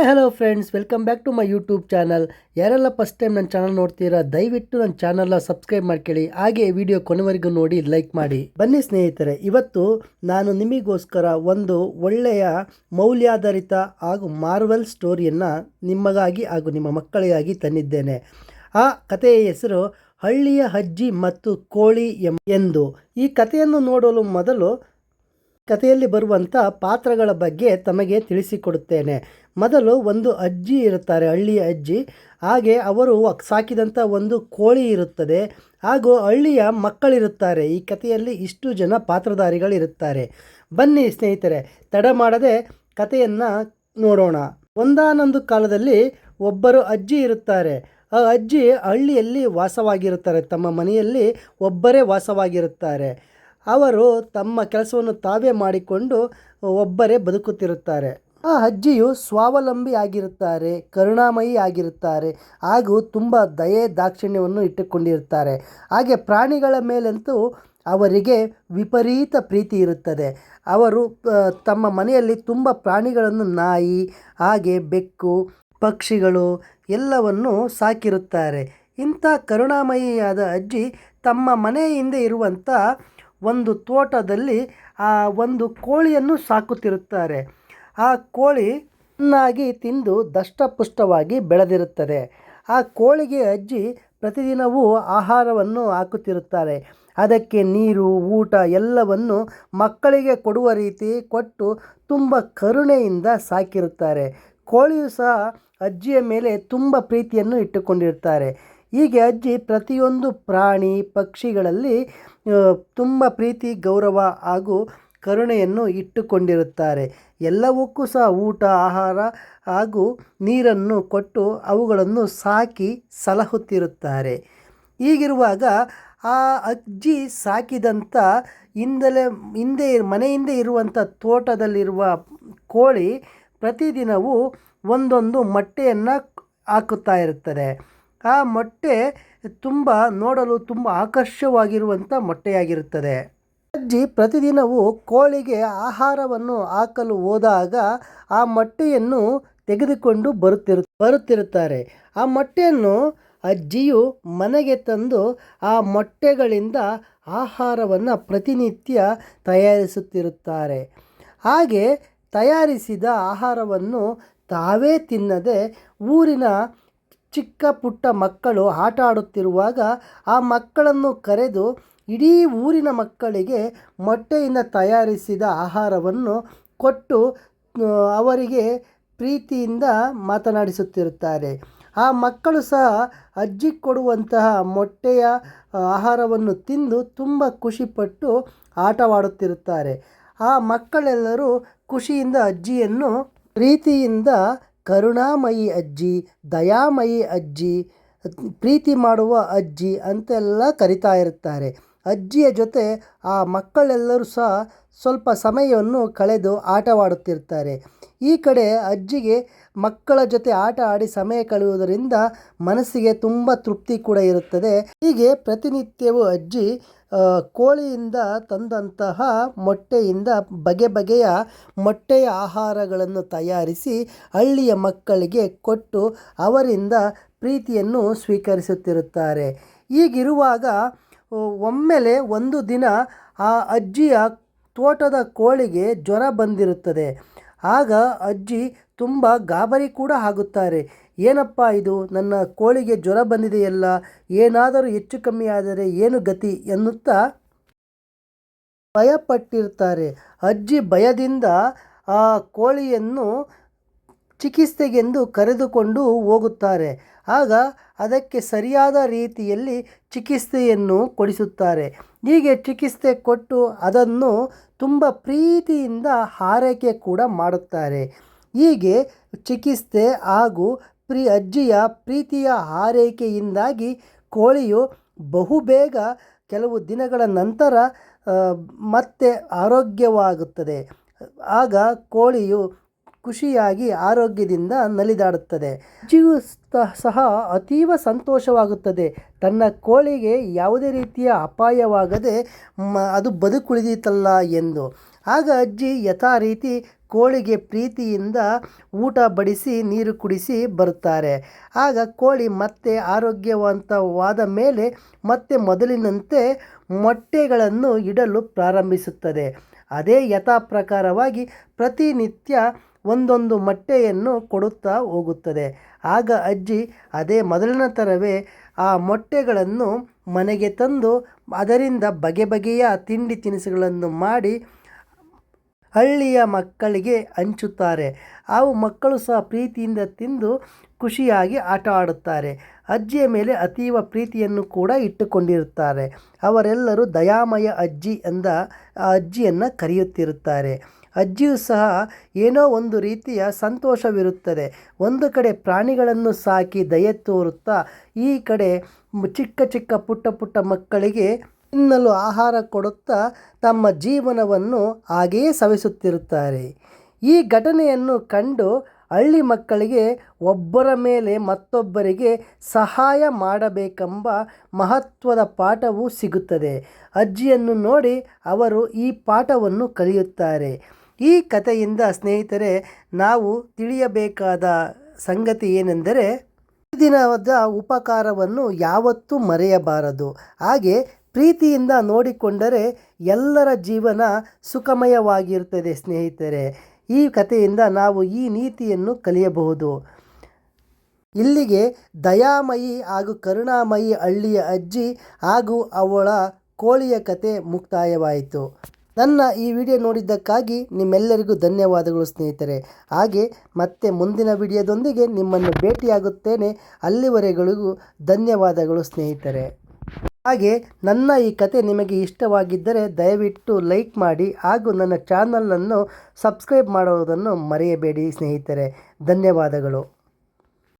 Hi hello friends welcome back to my YouTube channel ಯಾರೆಲ್ಲ first time ನನ್ನ channel ನೋಡ್ತೀರಾ, ದಯವಿಟ್ಟು ನನ್ನ ಚಾನಲ್ನ ಸಬ್ಸ್ಕ್ರೈಬ್ ಮಾಡ್ಕೊಳ್ಳಿ. ಹಾಗೆ ವಿಡಿಯೋ ಕೊನೆವರೆಗೂ ನೋಡಿ ಲೈಕ್ ಮಾಡಿ. ಬನ್ನಿ ಸ್ನೇಹಿತರೆ, ಇವತ್ತು ನಾನು ನಿಮಗೋಸ್ಕರ ಒಂದು ಒಳ್ಳೆಯ ಮೌಲ್ಯಾಧಾರಿತ ಹಾಗೂ ಮಾರ್ವೆಲ್ ಸ್ಟೋರಿಯನ್ನು ನಿಮಗಾಗಿ ಹಾಗೂ ನಿಮ್ಮ ಮಕ್ಕಳಿಗಾಗಿ ತಂದಿದ್ದೇನೆ. ಆ ಕಥೆಯ ಹೆಸರು ಹಳ್ಳಿಯ ಅಜ್ಜಿ ಮತ್ತು ಕೋಳಿ ಎಂದು. ಈ ಕಥೆಯನ್ನು ನೋಡಲು ಮೊದಲು ಕಥೆಯಲ್ಲಿ ಬರುವಂಥ ಪಾತ್ರಗಳ ಬಗ್ಗೆ ತಮಗೆ ತಿಳಿಸಿಕೊಡುತ್ತೇನೆ. ಮೊದಲು ಒಂದು ಅಜ್ಜಿ ಇರುತ್ತಾರೆ, ಹಳ್ಳಿಯ ಅಜ್ಜಿ. ಹಾಗೆ ಅವರು ಸಾಕಿದಂಥ ಒಂದು ಕೋಳಿ ಇರುತ್ತದೆ. ಹಾಗೂ ಹಳ್ಳಿಯ ಮಕ್ಕಳಿರುತ್ತಾರೆ. ಈ ಕಥೆಯಲ್ಲಿ ಇಷ್ಟು ಜನ ಪಾತ್ರಧಾರಿಗಳಿರುತ್ತಾರೆ. ಬನ್ನಿ ಸ್ನೇಹಿತರೆ, ತಡ ಮಾಡದೆ ಕಥೆಯನ್ನು ನೋಡೋಣ. ಒಂದಾನೊಂದು ಕಾಲದಲ್ಲಿ ಒಬ್ಬರು ಅಜ್ಜಿ ಇರುತ್ತಾರೆ. ಆ ಅಜ್ಜಿ ಹಳ್ಳಿಯಲ್ಲಿ ವಾಸವಾಗಿರುತ್ತಾರೆ. ತಮ್ಮ ಮನೆಯಲ್ಲಿ ಒಬ್ಬರೇ ವಾಸವಾಗಿರುತ್ತಾರೆ. ಅವರು ತಮ್ಮ ಕೆಲಸವನ್ನು ತಾವೇ ಮಾಡಿಕೊಂಡು ಒಬ್ಬರೇ ಬದುಕುತ್ತಿರುತ್ತಾರೆ. ಆ ಅಜ್ಜಿಯು ಸ್ವಾವಲಂಬಿ ಆಗಿರುತ್ತಾರೆ, ಕರುಣಾಮಯಿ ಆಗಿರುತ್ತಾರೆ, ಹಾಗೂ ತುಂಬ ದಯೆ ದಾಕ್ಷಿಣ್ಯವನ್ನು ಇಟ್ಟುಕೊಂಡಿರುತ್ತಾರೆ. ಹಾಗೆ ಪ್ರಾಣಿಗಳ ಮೇಲಂತೂ ಅವರಿಗೆ ವಿಪರೀತ ಪ್ರೀತಿ ಇರುತ್ತದೆ. ಅವರು ತಮ್ಮ ಮನೆಯಲ್ಲಿ ತುಂಬ ಪ್ರಾಣಿಗಳನ್ನು ನಾಯಿ, ಹಾಗೆ ಬೆಕ್ಕು, ಪಕ್ಷಿಗಳು ಎಲ್ಲವನ್ನು ಸಾಕಿರುತ್ತಾರೆ. ಇಂಥ ಕರುಣಾಮಯಿಯಾದ ಅಜ್ಜಿ ತಮ್ಮ ಮನೆಯ ಹಿಂದೆ ಇರುವಂಥ ಒಂದು ತೋಟದಲ್ಲಿ, ಆ, ಒಂದು ಕೋಳಿಯನ್ನು ಸಾಕುತ್ತಿರುತ್ತಾರೆ. ಆ ಕೋಳಿ ಚೆನ್ನಾಗಿ ತಿಂದು ದಷ್ಟಪುಷ್ಟವಾಗಿ ಬೆಳೆದಿರುತ್ತದೆ. ಆ ಕೋಳಿಗೆ ಅಜ್ಜಿ ಪ್ರತಿದಿನವೂ ಆಹಾರವನ್ನು ಹಾಕುತ್ತಿರುತ್ತಾರೆ. ಅದಕ್ಕೆ ನೀರು, ಊಟ ಎಲ್ಲವನ್ನು ಮಕ್ಕಳಿಗೆ ಕೊಡುವ ರೀತಿ ಕೊಟ್ಟು ತುಂಬ ಕರುಣೆಯಿಂದ ಸಾಕಿರುತ್ತಾರೆ. ಕೋಳಿಯು ಸಹ ಅಜ್ಜಿಯ ಮೇಲೆ ತುಂಬ ಪ್ರೀತಿಯನ್ನು ಇಟ್ಟುಕೊಂಡಿರುತ್ತಾರೆ. ಹೀಗೆ ಅಜ್ಜಿ ಪ್ರತಿಯೊಂದು ಪ್ರಾಣಿ, ಪಕ್ಷಿಗಳಲ್ಲಿ ತುಂಬ ಪ್ರೀತಿ, ಗೌರವ ಹಾಗೂ ಕರುಣೆಯನ್ನು ಇಟ್ಟುಕೊಂಡಿರುತ್ತಾರೆ. ಎಲ್ಲವಕ್ಕೂ ಸಹ ಊಟ, ಆಹಾರ ಹಾಗೂ ನೀರನ್ನು ಕೊಟ್ಟು ಅವುಗಳನ್ನು ಸಾಕಿ ಸಲಹುತ್ತಿರುತ್ತಾರೆ. ಹೀಗಿರುವಾಗ ಆ ಅಜ್ಜಿ ಸಾಕಿದಂಥ ಹಿಂದಲೇ ಹಿಂದೆ, ಮನೆಯಿಂದ ಇರುವಂಥ ತೋಟದಲ್ಲಿರುವ ಕೋಳಿ ಪ್ರತಿದಿನವೂ ಒಂದೊಂದು ಮೊಟ್ಟೆಯನ್ನು ಹಾಕುತ್ತಾ ಇರುತ್ತದೆ. ಆ ಮೊಟ್ಟೆ ತುಂಬ ನೋಡಲು ತುಂಬ ಆಕರ್ಷವಾಗಿರುವಂಥ ಮೊಟ್ಟೆಯಾಗಿರುತ್ತದೆ. ಅಜ್ಜಿ ಪ್ರತಿದಿನವೂ ಕೋಳಿಗೆ ಆಹಾರವನ್ನು ಹಾಕಲು ಹೋದಾಗ ಆ ಮೊಟ್ಟೆಯನ್ನು ತೆಗೆದುಕೊಂಡು ಬರುತ್ತಿರು, ಬರುತ್ತಿರುತ್ತಾರೆ. ಆ ಮೊಟ್ಟೆಯನ್ನು ಅಜ್ಜಿಯು ಮನೆಗೆ ತಂದು ಆ ಮೊಟ್ಟೆಗಳಿಂದ ಆಹಾರವನ್ನು ಪ್ರತಿನಿತ್ಯ ತಯಾರಿಸುತ್ತಿರುತ್ತಾರೆ. ಹಾಗೆ ತಯಾರಿಸಿದ ಆಹಾರವನ್ನು ತಾವೇ ತಿನ್ನದೆ ಊರಿನ ಚಿಕ್ಕ ಪುಟ್ಟ ಮಕ್ಕಳು ಆಟ ಆಡುತ್ತಿರುವಾಗ ಆ ಮಕ್ಕಳನ್ನು ಕರೆದು ಇಡೀ ಊರಿನ ಮಕ್ಕಳಿಗೆ ಮೊಟ್ಟೆಯಿಂದ ತಯಾರಿಸಿದ ಆಹಾರವನ್ನು ಕೊಟ್ಟು ಅವರಿಗೆ ಪ್ರೀತಿಯಿಂದ ಮಾತನಾಡಿಸುತ್ತಿರುತ್ತಾರೆ. ಆ ಮಕ್ಕಳು ಸಹ ಅಜ್ಜಿ ಕೊಡುವಂತಹ ಮೊಟ್ಟೆಯ ಆಹಾರವನ್ನು ತಿಂದು ತುಂಬ ಖುಷಿಪಟ್ಟು ಆಟವಾಡುತ್ತಿರುತ್ತಾರೆ. ಆ ಮಕ್ಕಳೆಲ್ಲರೂ ಖುಷಿಯಿಂದ ಅಜ್ಜಿಯನ್ನು ಪ್ರೀತಿಯಿಂದ, ಕರುಣಾಮಯಿ ಅಜ್ಜಿ, ದಯಾಮಯಿ ಅಜ್ಜಿ, ಪ್ರೀತಿ ಮಾಡುವ ಅಜ್ಜಿ ಅಂತೆಲ್ಲ ಕರಿತಾ ಇರುತ್ತಾರೆ. ಅಜ್ಜಿಯ ಜೊತೆ ಆ ಮಕ್ಕಳೆಲ್ಲರೂ ಸಹ ಸ್ವಲ್ಪ ಸಮಯವನ್ನು ಕಳೆದು ಆಟವಾಡುತ್ತಿರ್ತಾರೆ ಈ ಕಡೆ ಅಜ್ಜಿಗೆ ಮಕ್ಕಳ ಜೊತೆ ಆಟ ಆಡಿ ಸಮಯ ಕಳೆಯುವುದರಿಂದ ಮನಸ್ಸಿಗೆ ತುಂಬ ತೃಪ್ತಿ ಕೂಡ ಇರುತ್ತದೆ. ಹೀಗೆ ಪ್ರತಿನಿತ್ಯವೂ ಅಜ್ಜಿ ಕೋಳಿಯಿಂದ ತಂದಂತಹ ಮೊಟ್ಟೆಯಿಂದ ಬಗೆ ಬಗೆಯ ಮೊಟ್ಟೆಯ ಆಹಾರಗಳನ್ನು ತಯಾರಿಸಿ ಹಳ್ಳಿಯ ಮಕ್ಕಳಿಗೆ ಕೊಟ್ಟು ಅವರಿಂದ ಪ್ರೀತಿಯನ್ನು ಸ್ವೀಕರಿಸುತ್ತಿರುತ್ತಾರೆ. ಹೀಗಿರುವಾಗ ಆ, ಒಮ್ಮೆಲೆ ಒಂದು ದಿನ ಆ ಅಜ್ಜಿಯ ತೋಟದ ಕೋಳಿಗೆ ಜ್ವರ ಬಂದಿರುತ್ತದೆ. ಆಗ ಅಜ್ಜಿ ತುಂಬ ಗಾಬರಿ ಕೂಡ ಆಗುತ್ತಾರೆ. ಏನಪ್ಪ ಇದು? ನನ್ನ ಕೋಳಿಗೆ ಜ್ವರ ಬಂದಿದೆಯಲ್ಲ, ಏನಾದರೂ ಹೆಚ್ಚು ಕಮ್ಮಿ ಆದರೆ ಏನು ಗತಿ ಎನ್ನುತ್ತಾ ಭಯಪಟ್ಟಿರ್ತಾರೆ. ಅಜ್ಜಿ ಭಯದಿಂದ ಆ ಕೋಳಿಯನ್ನು ಚಿಕಿತ್ಸೆಗೆಂದು ಕರೆದುಕೊಂಡು ಹೋಗುತ್ತಾರೆ. ಆಗ ಅದಕ್ಕೆ ಸರಿಯಾದ ರೀತಿಯಲ್ಲಿ ಚಿಕಿತ್ಸೆಯನ್ನು ಕೊಡಿಸುತ್ತಾರೆ. ಹೀಗೆ ಚಿಕಿತ್ಸೆ ಕೊಟ್ಟು ಅದನ್ನು ತುಂಬ ಪ್ರೀತಿಯಿಂದ ಹಾರೈಕೆ ಕೂಡ ಮಾಡುತ್ತಾರೆ. ಹೀಗೆ ಚಿಕಿತ್ಸೆ ಹಾಗೂ ಪ್ರೀ, ಅಜ್ಜಿಯ ಪ್ರೀತಿಯ ಹಾರೈಕೆಯಿಂದಾಗಿ ಕೋಳಿಯು ಬಹುಬೇಗ ಕೆಲವು ದಿನಗಳ ನಂತರ ಮತ್ತೆ ಆರೋಗ್ಯವಾಗುತ್ತದೆ. ಆಗ ಕೋಳಿಯು ಖುಷಿಯಾಗಿ ಆರೋಗ್ಯದಿಂದ ನಲಿದಾಡುತ್ತದೆ. ಜೀವು ಸಹ ಅತೀವ ಸಂತೋಷವಾಗುತ್ತದೆ. ತನ್ನ ಕೋಳಿಗೆ ಯಾವುದೇ ರೀತಿಯ ಅಪಾಯವಾಗದೆ ಮ ಅದು ಬದುಕುಳಿದಿತಲ್ಲ ಎಂದು. ಆಗ ಅಜ್ಜಿ ಯಥಾ ರೀತಿ ಕೋಳಿಗೆ ಪ್ರೀತಿಯಿಂದ ಊಟ ಬಡಿಸಿ ನೀರು ಕುಡಿಸಿ ಬರುತ್ತಾರೆ. ಆಗ ಕೋಳಿ ಮತ್ತೆ ಆರೋಗ್ಯವಂತವಾದ ಮೇಲೆ ಮತ್ತೆ ಮೊದಲಿನಂತೆ ಮೊಟ್ಟೆಗಳನ್ನು ಇಡಲು ಪ್ರಾರಂಭಿಸುತ್ತದೆ. ಅದೇ ಯಥಾ ಪ್ರಕಾರವಾಗಿ ಪ್ರತಿನಿತ್ಯ ಒಂದೊಂದು ಮೊಟ್ಟೆಯನ್ನು ಕೊಡುತ್ತಾ ಹೋಗುತ್ತದೆ. ಆಗ ಅಜ್ಜಿ ಅದೇ ಮೊದಲಿನ ಥರವೇ ಆ ಮೊಟ್ಟೆಗಳನ್ನು ಮನೆಗೆ ತಂದು ಅದರಿಂದ ಬಗೆ ಬಗೆಯ ತಿಂಡಿ ತಿನಿಸುಗಳನ್ನು ಮಾಡಿ ಹಳ್ಳಿಯ ಮಕ್ಕಳಿಗೆ ಹಂಚುತ್ತಾರೆ. ಅವು ಮಕ್ಕಳು ಸಹ ಪ್ರೀತಿಯಿಂದ ತಿಂದು ಖುಷಿಯಾಗಿ ಆಟ ಆಡುತ್ತಾರೆ. ಅಜ್ಜಿಯ ಮೇಲೆ ಅತೀವ ಪ್ರೀತಿಯನ್ನು ಕೂಡ ಇಟ್ಟುಕೊಂಡಿರುತ್ತಾರೆ. ಅವರೆಲ್ಲರೂ ದಯಾಮಯ ಅಜ್ಜಿ ಎಂದ ಆ ಅಜ್ಜಿಯನ್ನು ಕರೆಯುತ್ತಿರುತ್ತಾರೆ. ಅಜ್ಜಿಯು ಸಹ ಏನೋ ಒಂದು ರೀತಿಯ ಸಂತೋಷವಿರುತ್ತದೆ. ಒಂದು ಕಡೆ ಪ್ರಾಣಿಗಳನ್ನು ಸಾಕಿ ದಯೆ ತೋರುತ್ತಾ, ಈ ಕಡೆ ಚಿಕ್ಕ ಚಿಕ್ಕ ಪುಟ್ಟ ಪುಟ್ಟ ಮಕ್ಕಳಿಗೆ ತಿನ್ನಲು ಆಹಾರ ಕೊಡುತ್ತಾ ತಮ್ಮ ಜೀವನವನ್ನು ಹಾಗೆಯೇ ಸವಿಸುತ್ತಿರುತ್ತಾರೆ. ಈ ಘಟನೆಯನ್ನು ಕಂಡು ಹಳ್ಳಿ ಮಕ್ಕಳಿಗೆ ಒಬ್ಬರ ಮೇಲೆ ಮತ್ತೊಬ್ಬರಿಗೆ ಸಹಾಯ ಮಾಡಬೇಕೆಂಬ ಮಹತ್ವದ ಪಾಠವು ಸಿಗುತ್ತದೆ. ಅಜ್ಜಿಯನ್ನು ನೋಡಿ ಅವರು ಈ ಪಾಠವನ್ನು ಕಲಿಯುತ್ತಾರೆ. ಈ ಕಥೆಯಿಂದ ಸ್ನೇಹಿತರೆ, ನಾವು ತಿಳಿಯಬೇಕಾದ ಸಂಗತಿ ಏನೆಂದರೆ ದಿನದ ಉಪಕಾರವನ್ನು ಯಾವತ್ತೂ ಮರೆಯಬಾರದು. ಹಾಗೆ ಪ್ರೀತಿಯಿಂದ ನೋಡಿಕೊಂಡರೆ ಎಲ್ಲರ ಜೀವನ ಸುಖಮಯವಾಗಿರುತ್ತದೆ ಸ್ನೇಹಿತರೆ. ಈ ಕಥೆಯಿಂದ ನಾವು ಈ ನೀತಿಯನ್ನು ಕಲಿಯಬಹುದು. ಇಲ್ಲಿಗೆ ದಯಾಮಯಿ ಹಾಗೂ ಕರುಣಾಮಯಿ ಹಳ್ಳಿಯ ಅಜ್ಜಿ ಹಾಗೂ ಅವಳ ಕೋಳಿಯ ಕತೆ ಮುಕ್ತಾಯವಾಯಿತು. ನನ್ನ ಈ ವಿಡಿಯೋ ನೋಡಿದ್ದಕ್ಕಾಗಿ ನಿಮ್ಮೆಲ್ಲರಿಗೂ ಧನ್ಯವಾದಗಳು ಸ್ನೇಹಿತರೆ. ಹಾಗೆ ಮತ್ತೆ ಮುಂದಿನ ವಿಡಿಯೋದೊಂದಿಗೆ ನಿಮ್ಮನ್ನು ಭೇಟಿಯಾಗುತ್ತೇನೆ. ಅಲ್ಲಿವರೆಗಳಿಗೂ ಧನ್ಯವಾದಗಳು ಸ್ನೇಹಿತರೆ. ಹಾಗೆ ನನ್ನ ಈ ಕತೆ ನಿಮಗೆ ಇಷ್ಟವಾಗಿದ್ದರೆ ದಯವಿಟ್ಟು ಲೈಕ್ ಮಾಡಿ ಹಾಗೂ ನನ್ನ ಚಾನಲನ್ನು ಸಬ್ಸ್ಕ್ರೈಬ್ ಮಾಡುವುದನ್ನು ಮರೆಯಬೇಡಿ ಸ್ನೇಹಿತರೆ. ಧನ್ಯವಾದಗಳು.